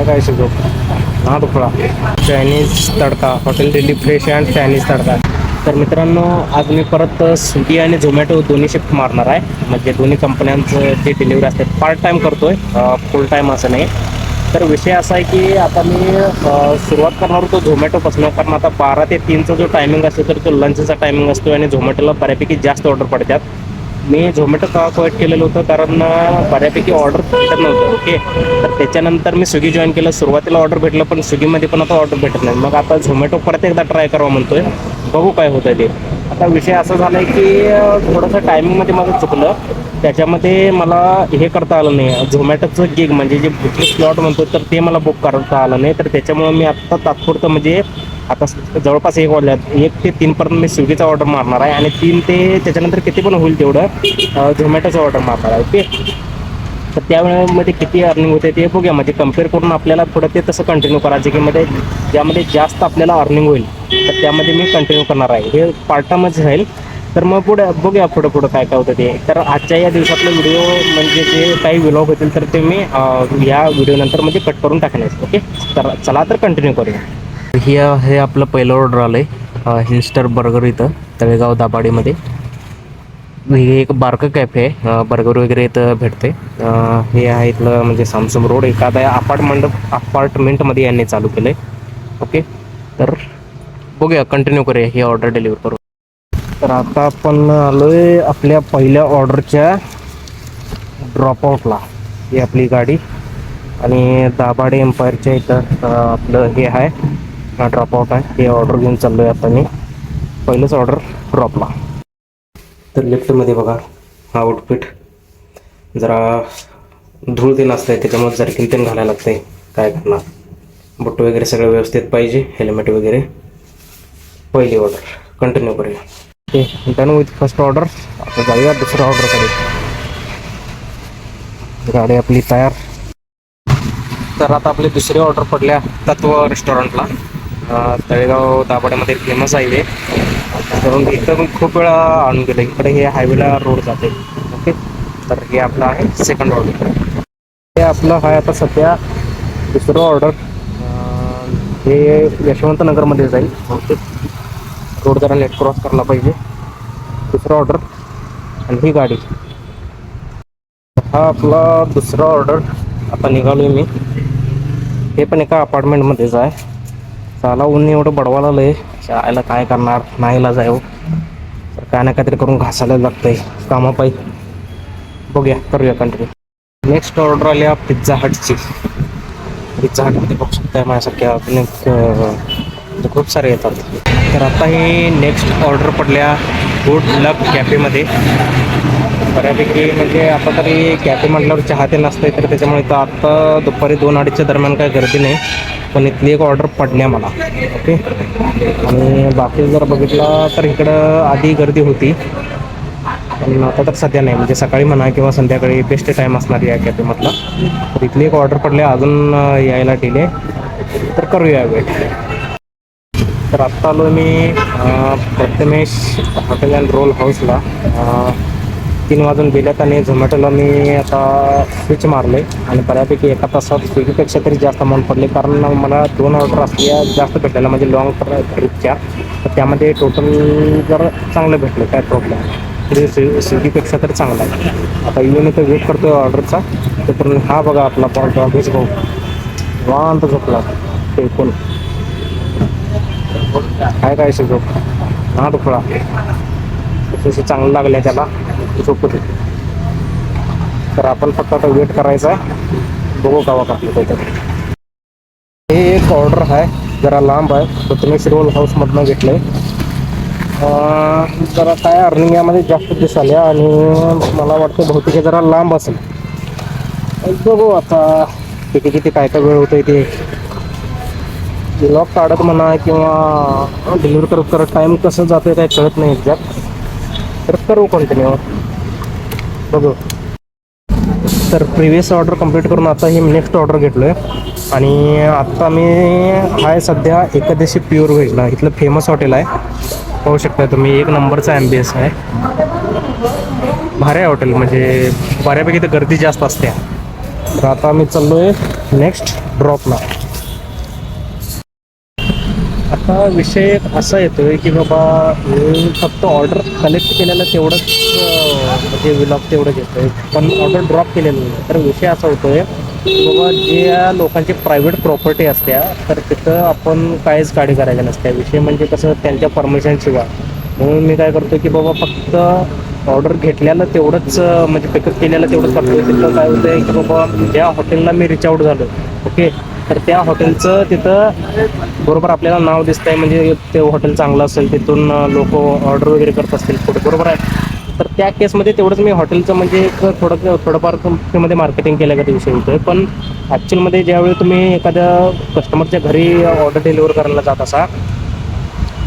काय काय शिजो? हा तुकडा. Chinese Tadka. Hotel Delhi fresh and Chinese Tadka. तर मित्रांनो आज मी परत स्विगी आणि झोमॅटो दोन्ही शिफ्ट मारणार आहे. म्हणजे दोन्ही कंपन्यांचं जे डिलिव्हरी असते. पार्ट टाईम करतोय. फुल टाईम असं नाही. तर विषय असा आहे की आता मी सुरुवात करणार होतो झोमॅटोपासून कारण आता बारा ते तीनचा जो टायमिंग असतो तर तो लंचचा टायमिंग असतो आणि झोमॅटोला बऱ्यापैकी जास्त ऑर्डर पडतात. मी झोमॅटो का अवॉइड केलेलं होतं? कारण बऱ्यापैकी ऑर्डर भेटत नव्हतं ओके तर त्याच्यानंतर मी स्विगी जॉईन केलं. सुरुवातीला ऑर्डर भेटलं पण स्विगीमध्ये पण आता ऑर्डर भेटत नाही. मग आता झोमॅटो परत एकदा ट्राय करावं म्हणतोय. बघू काय होतं ते. आता विषय असा झाला आहे की थोडंसं टायमिंगमध्ये माझं चुकलं. त्याच्यामध्ये मला हे करता आलं नाही. झोमॅटोचं गिग म्हणजे जे बुकिंग स्लॉट म्हणतो तर ते मला बुक करता आलं नाही. तर त्याच्यामुळे मी आत्ता तात्पुरतं म्हणजे आता जवळपास एक वाजल्यात एक ते तीनपर्यंत मी स्विगीचा ऑर्डर मारणार आहे आणि तीन ते त्याच्यानंतर किती पण होईल तेवढं झोमॅटोचं ऑर्डर मारणार आहे ओके तर त्यावेळेमध्ये किती अर्निंग होते ते बघूया. म्हणजे कंपेअर करून आपल्याला थोडं ते तसं कंटिन्यू करायचं की मध्ये ज्यामध्ये जास्त आपल्याला अर्निंग होईल तर त्यामध्ये मी कंटिन्यू करणार आहे. हे पार्ट राहील. तर मग पुढे बघूया पुढं पुढं काय काय होतं ते. तर आजच्या या दिवसातले व्हिडिओ म्हणजे जे काही विलॉग होतील तर ते मी या व्हिडिओनंतर म्हणजे कट करून टाकण्यास ओके तर चला तर कंटिन्यू करूया. ही हे आपलं पहिलं ऑर्डर आलं आहे हिलस्टर बर्गर इथं तळेगाव दाबाडीमध्ये हे एक बारकं कॅफे आहे बर्गर वगैरे इथं भेटते. हे आहे इथलं म्हणजे सामसुम रोड एखाद्या अपार्टमेंट अपार्टमेंटमध्ये यांनी चालू केलं आहे ओके? तर बघूया कंटिन्यू करूया ही ऑर्डर डिलिव्हर करू तर आता आपण आलो आहे आपल्या पहिल्या ऑर्डरच्या ड्रॉपआउटला ही आपली गाडी. आणि दाभाडे एम्पायरच्या इथं आपलं हे आहे. हा ड्रॉपआउट आहे हे ऑर्डर घेऊन चाललोय आता मी. पहिलंच ऑर्डर ड्रॉपला तर लिफ्टमध्ये बघा हा आउटफिट जरा धूळ ते नसतंय त्याच्यामुळे जर तेन घालायला लागतंय. काय करणार? बुट वगैरे सगळं व्यवस्थित पाहिजे हेल्मेट वगैरे. पहिली ऑर्डर कंटिन्यू करूया. Okay done with first order आता जाऊया ऑर्डर ऑर्डरकडे गाडी आपली तयार. तर आता आपली दुसरी ऑर्डर पडल्या तत्व रेस्टॉरंटला तळेगाव दाभाड्यामध्ये फेमस आहे हे इथं पण खूप वेळा आणून गेलं इकडे हे हायवेला रोड जाते. ओके? तर हे आपलं आहे सेकंड ऑर्डर हे आपलं आहे आता सध्या दुसरं ऑर्डर हे यशवंत नगरमध्ये जाईल. ओके? रोड जरा नेट क्रॉस करायला पाहिजे. दुसरं ऑर्डर आणि ही गाडी. हा आपला दुसरा ऑर्डर आता निघालोय मी. हे पण एका अपार्टमेंटमध्येच आहे. चाला ऊन एवढं बडवायला आहे शाळेला काय करणार? नाहीला जाऊ तर काय ना काहीतरी करून घासायला लागतंय. कामापायी बघूया करूया कंटिन्यू नेक्स्ट ऑर्डर आल्या पिझ्झा हटची पिझ्झा हटमध्ये बघू शकताय माझ्यासारख्या अनेक म्हणजे खूप सारे येतात. तर आता ही नेक्स्ट ऑर्डर पडल्या गुड लक कॅफेमध्ये बऱ्यापैकी म्हणजे आता तरी कॅफे म्हटल्यावर चहा ते नसतंय तर त्याच्यामुळे तर आत्ता दुपारी दोन अडीचच्या दरम्यान काय गर्दी नाही. पण इथली एक ऑर्डर पडण्या मला. ओके आणि बाकी जर बघितला तर इकडं आधी गर्दी होती. पण आता तर सध्या नाही. म्हणजे सकाळी म्हणा किंवा संध्याकाळी बेस्ट टाईम असणार या कॅफेमधला तर इथली एक ऑर्डर पडल्या अजून यायला डिले तर करूया वेट तर आत्ता आलो मी प्रथमेश हॉटेल अँड रोल हाऊसला तीन वाजून गेल्यात आणि झोमॅटोला मी आता स्विच मारले आणि बऱ्यापैकी एका तासात स्विगीपेक्षा तरी जास्त अमाऊंट पडले. कारण मला दोन ऑर्डर असल्या जास्त भेटलेल्या म्हणजे लॉंग ट्रिपच्या तर त्यामध्ये टोटल जर चांगलं भेटलं काय प्रॉब्लेम तरी स्विगी स्विगीपेक्षा तर चांगला आहे. आता येऊन इथं वेट आहे ऑर्डरचा तर हा बघा आपला पॉल ऑफिस भाऊ वांत झोपला. टेकून काय काय झोप हा दुखळा तशी चांगलं लागलं त्याला. झोपत तर आपण फक्त आता वेट करायचा आहे बघू का आपलं काहीतरी हे एक ऑर्डर आहे. जरा लांब आहे. प्रथमेश रोल हाऊसमधनं घेतलं आहे जरा काय अर्निंग यामध्ये जास्त दिसाल्या आणि मला वाटतं बहुतेक हे जरा लांब असेल. बघू आता किती किती काय काय वेळ होतंय ते. लॉक काढत म्हणा किंवा डिलिव्हर करत करत टाईम कसं जातोय काय कळत नाही एक्झॅक्ट तर करू कंटिन्यू बघू. तर प्रिवियस ऑर्डर कंप्लीट करून आता ही नेक्स्ट ऑर्डर घेतलो आहे आणि आत्ता मी आहे सध्या एकादशी प्युअर व्हेजला इथलं फेमस हॉटेल आहे. पाहू शकता तुम्ही एक नंबरचा एस आहे. भारी आहे हॉटेल म्हणजे बऱ्यापैकी तर गर्दी जास्त असते. तर आता मी चाललो आहे नेक्स्ट ड्रॉपला आता विषय असा येतोय की बाबा मी फक्त ऑर्डर कलेक्ट केलेलं तेवढंच म्हणजे विलॉग तेवढं घेतोय. पण ऑर्डर ड्रॉप केलेलं नाही. तर विषय असा होतोय की बाबा जे या लोकांची प्रायव्हेट प्रॉपर्टी असत्या तर तिथं आपण काहीच गाडी करायला नसत्या. विषय म्हणजे कसं त्यांच्या परमिशनशिवाय म्हणून मी काय करतो की बाबा फक्त ऑर्डर घेतलेलं तेवढंच म्हणजे पिकअप केलेलं तेवढंच करतो तिथलं काय होतंय की बाबा ज्या हॉटेलला मी रिच आउट झालो ओके तर त्या हॉटेलचं तिथं बरोबर आपल्याला नाव दिसतंय म्हणजे ते हॉटेल चांगलं असेल तिथून लोक ऑर्डर वगैरे करत असतील फूड बरोबर आहे? तर त्या केसमध्ये तेवढंच मी हॉटेलचं म्हणजे एक थोडं थोडंफार कंपनीमध्ये मार्केटिंग केल्या का विषय होतोय पण ॲक्च्युअलमध्ये ज्यावेळी तुम्ही एखाद्या कस्टमरच्या घरी ऑर्डर डिलिव्हर करायला जात असा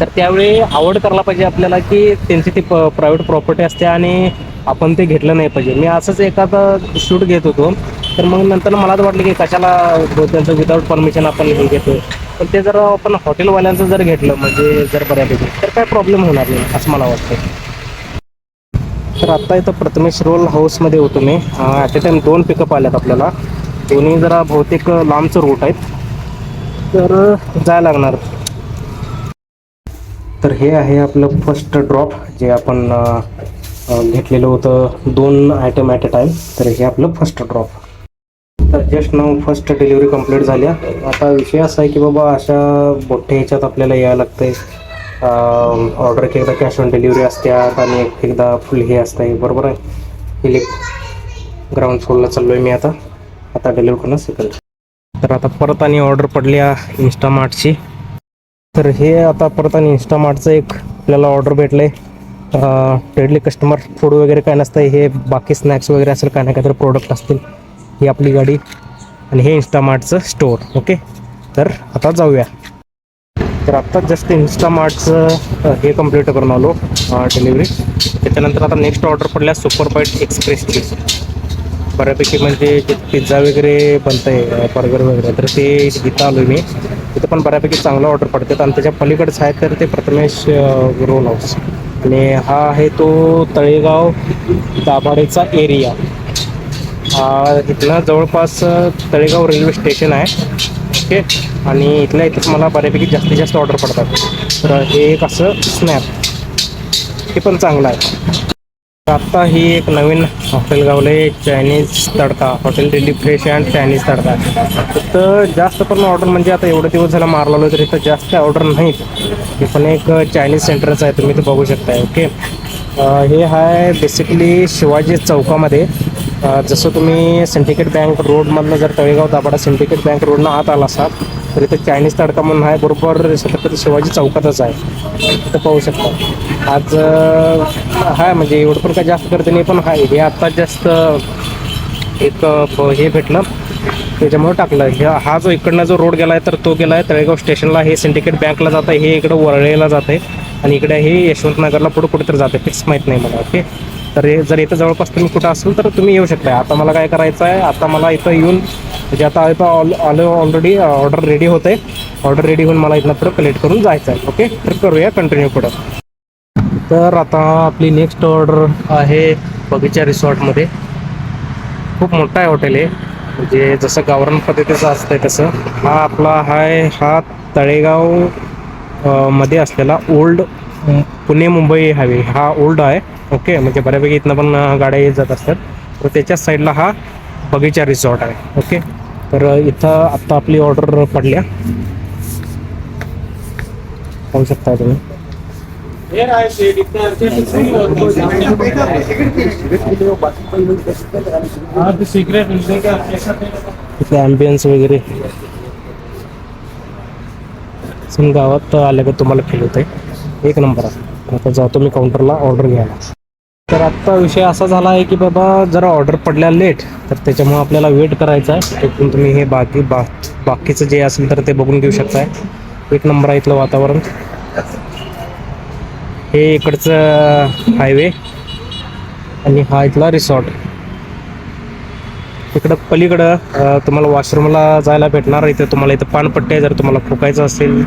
तर त्यावेळी आवड करायला पाहिजे आपल्याला की त्यांची ती प्रायव्हेट प्रॉपर्टी असते आणि आपण ते घेतलं नाही पाहिजे. मी असंच एखादं शूट घेत होतो तर मग नंतर मला वाटलं की कशाला त्यांचं विदाऊट परमिशन आपण हे घेतो. पण ते जर आपण हॉटेलवाल्यांचं जर घेतलं म्हणजे जर बऱ्यापैकी तर काय प्रॉब्लेम होणार नाही असं मला वाटतं तर आत्ता इथं प्रथमेश रोल हाऊसमध्ये होतो मी. ॲट ए टाइम दोन पिकअप आल्यात आपल्याला. दोन्ही जरा बहुतेक लांबचं रूट आहेत. तर जायला लागणार. तर हे आहे आपलं फर्स्ट ड्रॉप जे आपण घेतलेलं होतं दोन आयटम ॲट अ टाईम तर हे आपलं फर्स्ट ड्रॉप तर जस्ट नाव फर्स्ट डिलिव्हरी कंप्लीट झाल्या. आता विषय असा आहे की बाबा अशा मोठ्या ह्याच्यात आपल्याला यायला लागतंय. ऑर्डर एकदा कॅश ऑन डिलिव्हरी असत्यात आणि एक- एकदा फुल हे असतंय. बरोबर आहे? इलेक् ग्राउंड फ्लोरला चाललो आहे मी आता. आता डिलिव्हर करणं सेकंड तर आता परत आणि ऑर्डर पडल्या इन्स्टामार्टची तर हे आता परत आणि इन्स्टामार्टचं एक आपल्याला ऑर्डर भेटलं आहे डेडली कस्टमर फूड वगैरे काय नसतं हे बाकी स्नॅक्स वगैरे असेल काय ना काहीतरी प्रोडक्ट असतील. ही आपली गाडी आणि हे इन्स्टामार्टचं स्टोअर ओके? तर आता जाऊया. तर आत्ता जस्ट इन्स्टामार्टचं हे कंप्लीट करून आलो डिलिव्हरी त्याच्यानंतर आता नेक्स्ट ऑर्डर पडल्या सुपर बाईट एक्सप्रेसची बऱ्यापैकी म्हणजे जे पिझ्झा वगैरे बनतं आहे बर्गर वगैरे तर ते इथं आलो मी. तिथं पण बऱ्यापैकी चांगलं ऑर्डर पडतात आणि त्याच्या पलीकडचं आहे तर ते प्रथमेश रोल हाऊस आणि हा आहे तो तळेगाव दाभाडेचा एरिया इथनं जवळपास तळेगाव रेल्वे स्टेशन आहे. ओके? आणि इथल्या इथंच मला बऱ्यापैकी जास्तीत जास्त ऑर्डर पडतात. तर हे एक असं स्नॅप हे पण चांगलं आहे. आत्ता ही एक नवीन hotel Gawale Chinese Tadka. Hotel daily fresh and Chinese Tadka. तर जास्त पण ऑर्डर म्हणजे आता एवढे दिवस झाला मारला तर इथं जास्त ऑर्डर नाहीत. हे पण एक चायनीज सेंटरच आहे. तुम्ही ते बघू शकताय. ओके? हे आहे बेसिकली शिवाजी चौकामध्ये. जसं तुम्ही सिंडिकेट बँक रोडमधनं जर तळेगाव दाभाडा सिंडिकेट बँक रोडनं आत आला असाल तर इथं चायनीज तडका म्हणून आहे. बरोबर छत्रपती शिवाजी चौकातच आहे. तिथं पाहू शकता. आज हाय म्हणजे एवढं पण काय जास्त गर्दी नाही पण हाय. हे आत्ता जास्त एक हे भेटलं. त्याच्यामुळे टाकलं. हे हा जो इकडनं जो रोड गेला आहे तर तो गेला आहे तळेगाव स्टेशनला. हे सिंडिकेट बँकला जात आहे हे इकडं वरळेला जात आहे आणि इकडे हे यशवंत नगरला पुढे कुठेतरी जाते फिक्स माहीत नाही मला. ओके? तर हे जर इथं जवळपास तुम्ही कुठं असेल तर तुम्ही येऊ शकता आता मला काय करायचं आहे आता मला इथं येऊन म्हणजे आता इथं ऑल आलो ऑलरेडी ऑर्डर रेडी होत आहे ऑर्डर रेडी होऊन मला इथनं पुढं कलेक्ट करून जायचं आहे. ओके तर करूया कंटिन्यू पुढं. तर आता आपली नेक्स्ट ऑर्डर आहे बगीचा रिसॉर्टमध्ये खूप मोठा आहे हॉटेल आहे म्हणजे जसं गावरान पद्धतीचं असतंय तसं. हा आपला हाय हा तळेगावमध्ये असलेला ओल्ड पुणे मुंबई हायवे हा ओल्ड आहे. ओके म्हणजे बऱ्यापैकी इथनं पण गाड्या येत जात असतात. तर त्याच्याच साईडला हा बगीचा रिसॉर्ट आहे. ओके? तर इथं आत्ता आपली ऑर्डर पडल्या. पाहू शकता तुम्ही. इथे ॲम्बियन्स वगैरे. गावात आल्या का तुम्हाला फील होते आहे एक नंबर. आहे आता जातो मी काउंटरला ऑर्डर घ्यायला तर आत्ता विषय असा झाला आहे की बाबा जरा ऑर्डर पडल्या लेट तर त्याच्यामुळे आपल्याला वेट करायचा आहे. तिथून तुम्ही हे बाकी बा बाकीचं जे असेल तर ते बघून घेऊ शकताय. एक नंबर आहे इथलं वातावरण. हे इकडचं हायवे आणि हा इथला रिसॉर्ट इकडं पलीकडं तुम्हाला वॉशरूमला जायला भेटणार इथे तुम्हाला इथं पानपट्टी आहे जर तुम्हाला फुकायचं असेल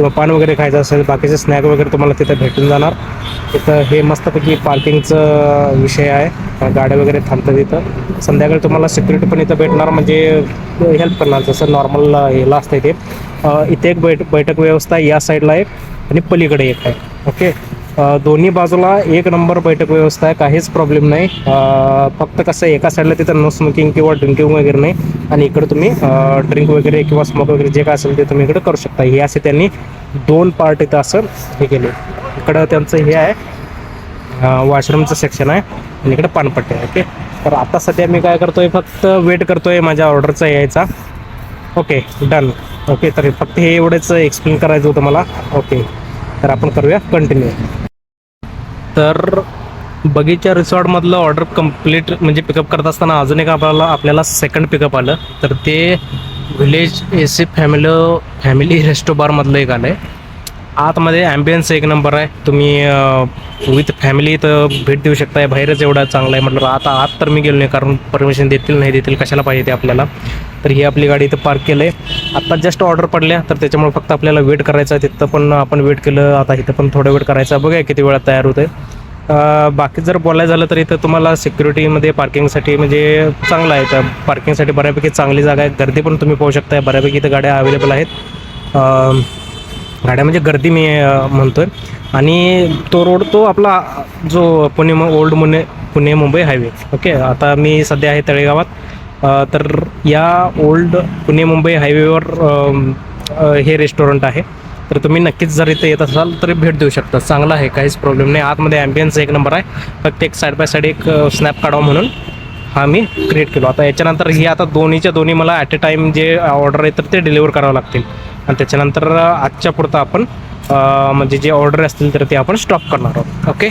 किंवा पान वगैरे खायचं असेल बाकीचे स्नॅक वगैरे तुम्हाला तिथं भेटून जाणार. तिथं हे मस्तपैकी पार्किंगचं विषय आहे. गाड्या वगैरे थांबतात तिथं संध्याकाळी तुम्हाला सिक्युरिटी पण इथं भेटणार म्हणजे हेल्प करणार जसं नॉर्मल ह्याला असतं इथे इथे एक बैठ बैठक व्यवस्था आहे, या साईडला एक आणि पलीकडे एक आहे. ओके दोन्ही बाजूला एक नंबर बैठक व्यवस्था आहे काहीच प्रॉब्लेम नाही. फक्त कसं आहे, एका साईडला तिथं नो स्मोकिंग किंवा ड्रिंकिंग वगैरे नाही आणि इकडे तुम्ही ड्रिंक वगैरे किंवा स्मोक वगैरे जे काय असेल ते तुम्ही इकडे करू शकता. हे असे त्यांनी दोन पार्ट इथं असं हे केले. इकडं त्यांचं हे आहे वॉशरूमचं सेक्शन आहे आणि इकडे पानपट्टी आहे ओके तर आता सध्या मी काय करतोय फक्त वेट करतोय माझ्या ऑर्डरचा यायचा. ओके डन ओके तर फक्त हे एवढंच एक्सप्लेन करायचं होतं मला. ओके तर आपण करूया कंटिन्यू तर बगीचा रिसॉर्टमधलं ऑर्डर कंप्लीट म्हणजे पिकअप करत असताना अजून एक आपल्याला आपल्याला सेकंड पिकअप आलं. तर ते village A C family family रेस्टोबारमधलं एक आलं आहे आतमध्ये ॲम्बियन्स एक नंबर आहे. तुम्ही विथ फॅमिली तर भेट देऊ शकताय. बाहेरच एवढा चांगला आहे म्हटलं आता आत तर मी गेलो नाही कारण परमिशन देतील नाही देतील कशाला पाहिजे ते आपल्याला. तर ही आपली गाडी इथं पार्क केलं आहे आत्ता जस्ट ऑर्डर पडल्या तर त्याच्यामुळे फक्त आपल्याला वेट करायचं आहे. तिथं पण आपण वेट केलं आता इथं पण थोडं वेट करायचं आहे. बघूया किती वेळात तयार होतं आहे बाकी जर बोलायचं झालं तर इथं तुम्हाला सिक्युरिटीमध्ये पार्किंगसाठी म्हणजे चांगलं आहे. तर पार्किंगसाठी बऱ्यापैकी चांगली जागा आहे. गर्दी पण तुम्ही पाहू शकताय. बऱ्यापैकी इथं गाड्या अवेलेबल आहेत. गाड्या म्हणजे गर्दी मी म्हणतो आहे आणि तो रोड तो आपला जो पुणे ओल्ड मुने पुणे मुंबई हायवे ओके आता मी सध्या आहे तळेगावात. तर या ओल्ड पुणे मुंबई हायवेवर हे रेस्टॉरंट आहे. तर तुम्ही नक्कीच जर इथे येत असाल तर भेट देऊ शकता. चांगलं आहे काहीच प्रॉब्लेम नाही. आतमध्ये ॲम्बियन्स एक नंबर आहे. फक्त एक साईड बाय साईड एक स्नॅप काढावा म्हणून हा मी क्रिएट केलो. आता याच्यानंतर ही आता दोन्हीच्या दोन्ही मला ॲट अ टाईम जे ऑर्डर आहे तर ते डिलिव्हर करावं लागतील. आणि त्याच्यानंतर आजच्या पुरतं आपण म्हणजे जे ऑर्डर असतील तर ते आपण स्टॉप करणार आहोत. ओके